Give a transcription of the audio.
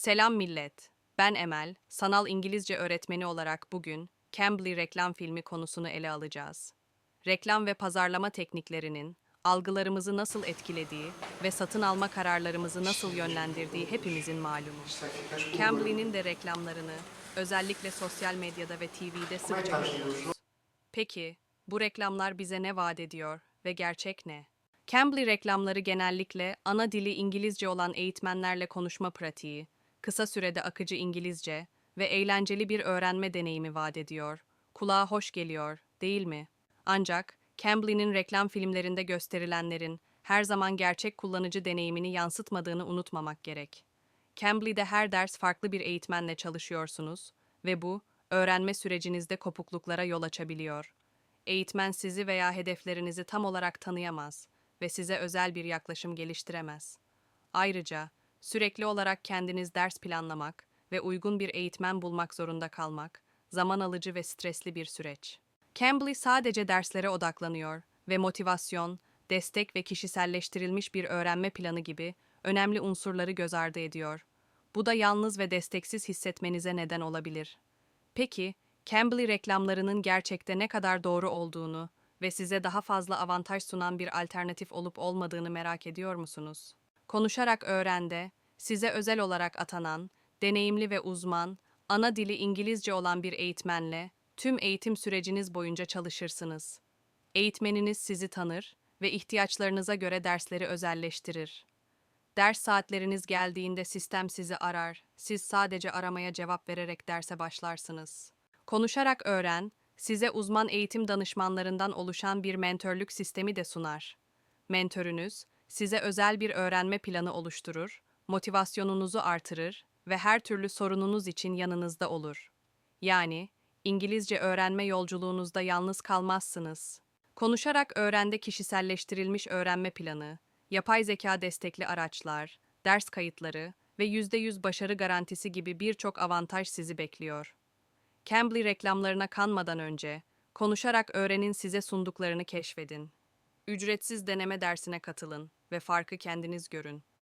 Selam millet. Ben Emel, sanal İngilizce öğretmeni olarak bugün Cambly reklam filmi konusunu ele alacağız. Reklam ve pazarlama tekniklerinin algılarımızı nasıl etkilediği ve satın alma kararlarımızı nasıl yönlendirdiği hepimizin malumu. Cambly'nin de reklamlarını özellikle sosyal medyada ve TV'de sıkça görüyoruz. Peki, bu reklamlar bize ne vaat ediyor ve gerçek ne? Cambly reklamları genellikle ana dili İngilizce olan eğitmenlerle konuşma pratiği, kısa sürede akıcı İngilizce ve eğlenceli bir öğrenme deneyimi vaat ediyor. Kulağa hoş geliyor, değil mi? Ancak Cambly'nin reklam filmlerinde gösterilenlerin her zaman gerçek kullanıcı deneyimini yansıtmadığını unutmamak gerek. Cambly'de her ders farklı bir eğitmenle çalışıyorsunuz ve bu öğrenme sürecinizde kopukluklara yol açabiliyor. Eğitmen sizi veya hedeflerinizi tam olarak tanıyamaz ve size özel bir yaklaşım geliştiremez. Ayrıca sürekli olarak kendiniz ders planlamak ve uygun bir eğitmen bulmak zorunda kalmak zaman alıcı ve stresli bir süreç. Cambly sadece derslere odaklanıyor ve motivasyon, destek ve kişiselleştirilmiş bir öğrenme planı gibi önemli unsurları göz ardı ediyor. Bu da yalnız ve desteksiz hissetmenize neden olabilir. Peki, Cambly reklamlarının gerçekte ne kadar doğru olduğunu ve size daha fazla avantaj sunan bir alternatif olup olmadığını merak ediyor musunuz? Konuşarak öğrende, size özel olarak atanan, deneyimli ve uzman, ana dili İngilizce olan bir eğitmenle tüm eğitim süreciniz boyunca çalışırsınız. Eğitmeniniz sizi tanır ve ihtiyaçlarınıza göre dersleri özelleştirir. Ders saatleriniz geldiğinde sistem sizi arar. Siz sadece aramaya cevap vererek derse başlarsınız. Konuşarak öğren, size uzman eğitim danışmanlarından oluşan bir mentörlük sistemi de sunar. Mentörünüz size özel bir öğrenme planı oluşturur, motivasyonunuzu artırır ve her türlü sorununuz için yanınızda olur. Yani İngilizce öğrenme yolculuğunuzda yalnız kalmazsınız. Konuşarak öğrende kişiselleştirilmiş öğrenme planı, yapay zeka destekli araçlar, ders kayıtları ve %100 başarı garantisi gibi birçok avantaj sizi bekliyor. Cambly reklamlarına kanmadan önce, konuşarak öğrenin size sunduklarını keşfedin. Ücretsiz deneme dersine katılın ve farkı kendiniz görün.